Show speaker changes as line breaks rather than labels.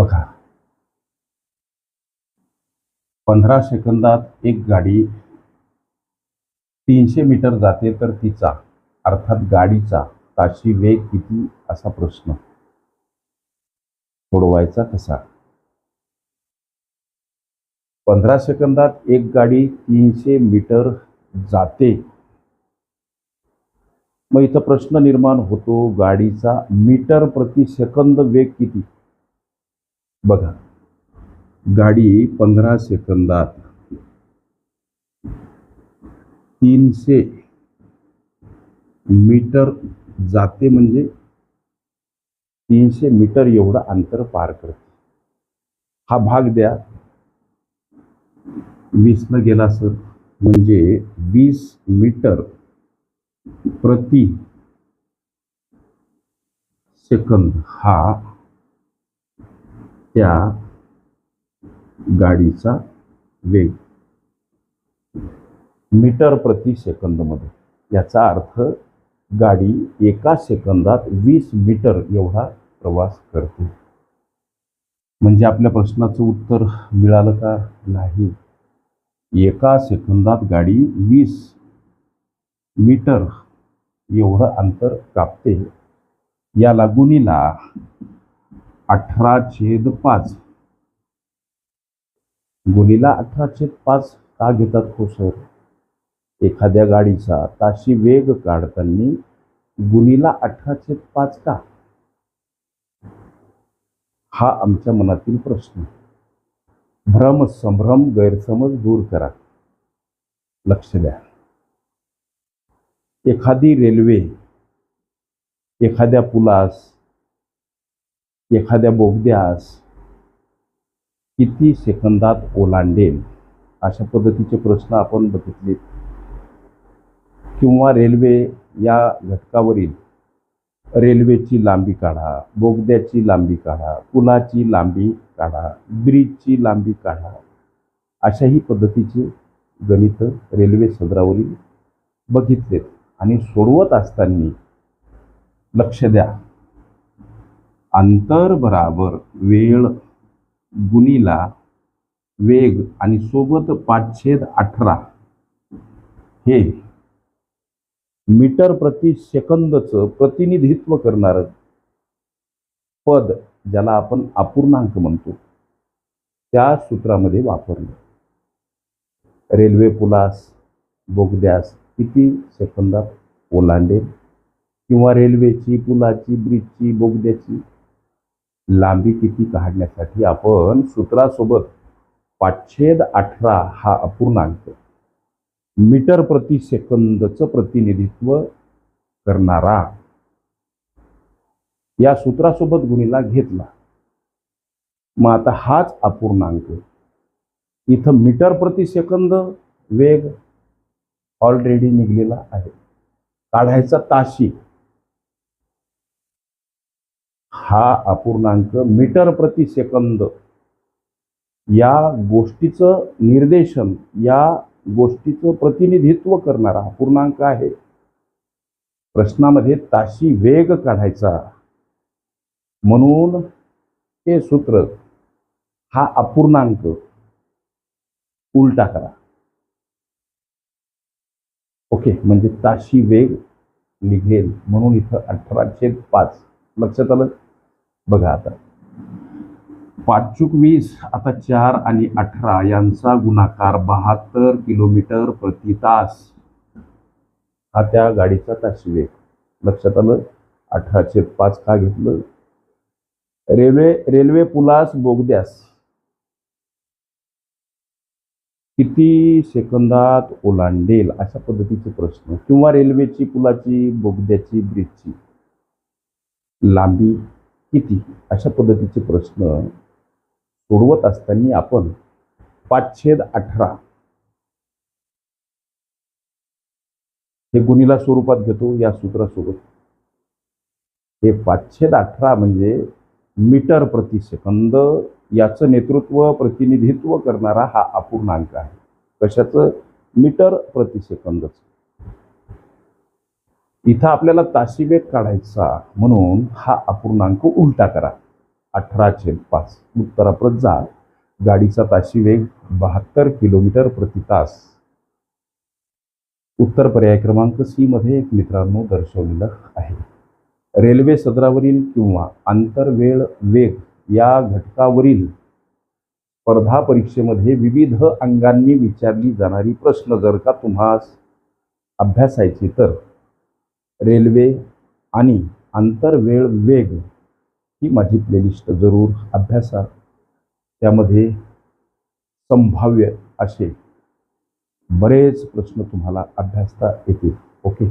बघा. पंधरा सेकंदात एक गाडी तीनशे मीटर जाते तर तिचा अर्थात गाडीचा ताशी वेग किती असा प्रश्न. सोडवायचा कसा? पंधरा सेकंदात एक गाडी तीनशे मीटर जाते. मग इथं प्रश्न निर्माण होतो गाडीचा मीटर प्रति सेकंद वेग किती? बघा. गाडी पंधरा सेकंदात तीनशे मीटर जाते म्हणजे तीनशे मीटर एवढं अंतर पार करते. हा भाग द्या. वीसनं गेला सर. म्हणजे वीस मीटर प्रति सेकंद हा त्या गाडीचा वेग मीटर प्रति सेकंदमध्ये. याचा अर्थ गाडी एका सेकंदात वीस मीटर एवढा प्रवास करते. म्हणजे आपल्या प्रश्नाचं उत्तर मिळालं का नाही? एका सेकंदात गाडी वीस मीटर एवढं अंतर कापते. या लागुनीला अठरा छेद पाच. गुणीला अठरा छेद पाच का घेतात हो सर एखाद्या गाडीचा ताशी वेग काढताना गुणीला अठरा छेद पाच का? हा आमच्या मनातील प्रश्न. भ्रम संभ्रम गैरसमज दूर करा. लक्ष द्या. एखादी रेल्वे एखाद्या पुलास एखाद्या बोगद्यास किती सेकंदात ओलांडेल? अशा पद्धतीचे प्रश्न आपण बघितले. किंवा रेल्वे या घटकावरील रेल्वेची लांबी काढा बोगद्याची लांबी काढा पुलाची लांबी काढा ब्रिजची लांबी काढा. अशाही पद्धतीचे गणित रेल्वे सदरावरील बघितलेत. आणि सोडवत असताना लक्ष द्या. अंतर बराबर वेळ गुणीला वेग आणि सोबत पाचशेद अठरा. हे मीटर प्रति सेकंदचं प्रतिनिधित्व करणारं पद ज्याला आपण अपूर्णांक म्हणतो त्या सूत्रामध्ये वापरलं. रेल्वे पुलास बोगद्यास किती सेकंदात ओलांडेल? किंवा रेल्वेची पुलाची ब्रिजची बोगद्याची? लांबी किती काढण्यासाठी आपण सूत्रासोबत पाचशेद अठरा हा अपूर्णांक मीटर प्रति सेकंदचं प्रतिनिधित्व करणारा या सूत्रासोबत गुणीला घेतला. मग आता हाच अपूर्णांक. इथं मीटर प्रति सेकंद वेग ऑलरेडी निघलेला आहे. काढायचा ताशी. हा अपूर्णांक मीटर प्रति सेकंद. या गोष्टीचं निर्देशन या गोष्टीचं प्रतिनिधित्व करणारा अपूर्णांक आहे. प्रश्नामध्ये ताशी वेग काढायचा. म्हणून हे सूत्र हा अपूर्णांक उलटा करा. ओके म्हणजे ताशी वेग निघेल म्हणून इथं अठरा छेद पाच. लक्षात आलं? बघा आता. पाचूक वीस आता चार आणि अठरा यांचा गुणाकार बहात्तर किलोमीटर प्रति तास. हा त्या गाडीचा ताशी वेग लक्षात आलं? अठराशे पाच का घेतलं? रेल्वे रेल्वे पुलास बोगद्यास. किती सेकंदात ओलांडेल अशा पद्धतीचे प्रश्न. किंवा रेल्वेची पुलाची बोगद्याची ब्रिजची. लांबी किती अशा पद्धतीचे प्रश्न सोडवत असताना आपण पाचशेद अठरा हे गुणीला स्वरूपात घेतो या सूत्रासोबत. हे पाचशेद अठरा म्हणजे मीटर प्रति सेकंद याचं नेतृत्व प्रतिनिधित्व करणारा हा अपूर्णांक आहे. कशाचं? मीटर प्रति सेकंदच. इथं आपल्याला ताशी वेग काढायचा म्हणून हा अपूर्णांक उलटा करा. अठरा छेद पाच. उत्तराप्रत जा. गाडीचा ताशी वेग बहात्तर किलोमीटर प्रति तास. उत्तर पर्याय क्रमांक सी मध्ये एक मित्रांनो दर्शवलेलं आहे. रेल्वे सदरावरील किंवा आंतरवेळ वेग या घटकावरील स्पर्धा परीक्षेमध्ये विविध अंगांनी विचारली जाणारी प्रश्न जर का तुम्हास अभ्यासायची तर रेल्वे आणि आंतरवेळ वेग ही माझी प्लेलिस्ट जरूर अभ्यासा. त्यामध्ये संभाव्य असे बरेच प्रश्न तुम्हाला अभ्यासता येतील. ओके